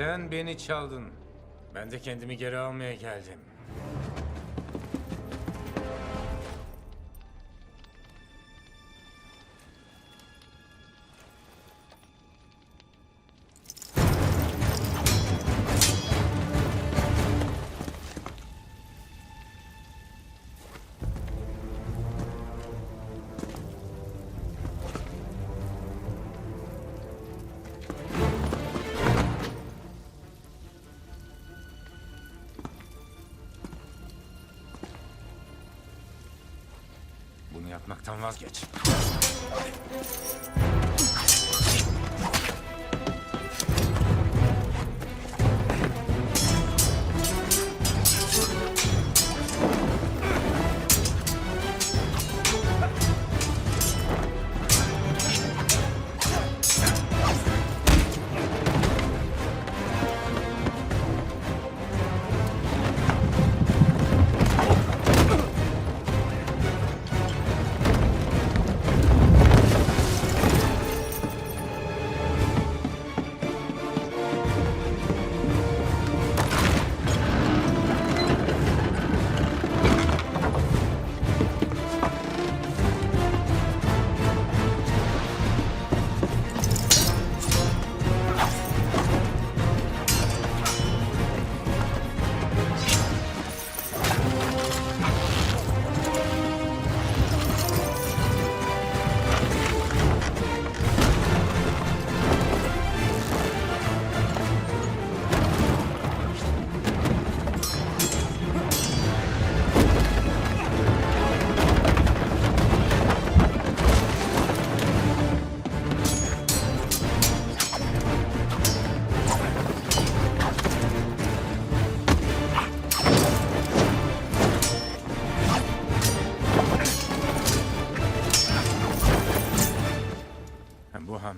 Sen beni çaldın. Ben de kendimi geri almaya geldim. Bunu yapmaktan vazgeç.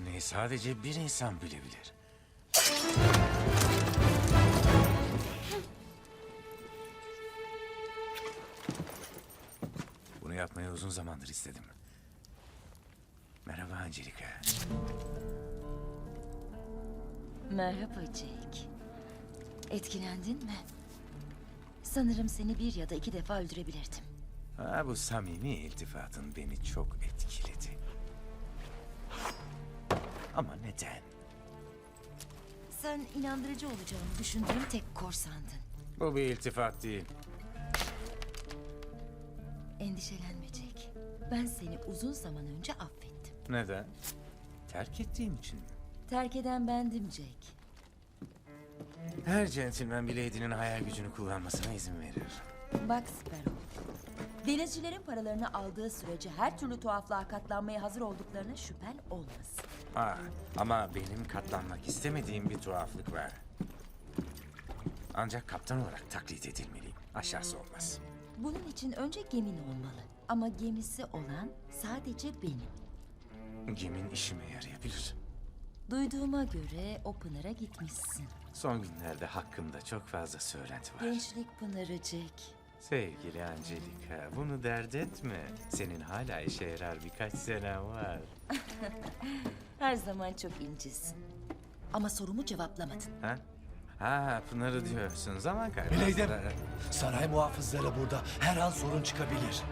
Hamleyi sadece bir insan bilebilir. Bunu yapmayı uzun zamandır istedim. Merhaba Angelica. Merhaba Jake. Etkilendin mi? Sanırım seni bir ya da iki defa öldürebilirdim. Ha, bu samimi iltifatın beni çok etkiledi. Ama neden? Sen inandırıcı olacağını düşündüğüm tek korsandın. Bu bir iltifat değil. Endişelenme Jake. Ben seni uzun zaman önce affettim. Neden? Terk ettiğim için mi? Terk eden bendim Jake. Her centilmen bir lady'nin hayal gücünü kullanmasına izin verir. Bak Sparrow. Denizcilerin paralarını aldığı sürece her türlü tuhaflığa katlanmaya hazır olduklarına şüphen olmasın. Ha, ama benim katlanmak istemediğim bir tuhaflık var. Ancak kaptan olarak taklit edilmeliyim. Aşağısı olmaz. Bunun için önce gemin olmalı. Ama gemisi olan sadece benim. Gemin işime yarayabilir. Duyduğuma göre o Pınar'a gitmişsin. Son günlerde hakkımda çok fazla söylenti var. Gençlik Pınar'ı Jack. Sevgili Angelica, bunu dert etme. Senin hala işe yarar birkaç senen var. Her zaman çok incesin. Ama sorumu cevaplamadın. Ha? Ha, Pınar'ı diyorsun. Zaman kaybı. Bileydim. Saray muhafızları burada. Her an sorun çıkabilir.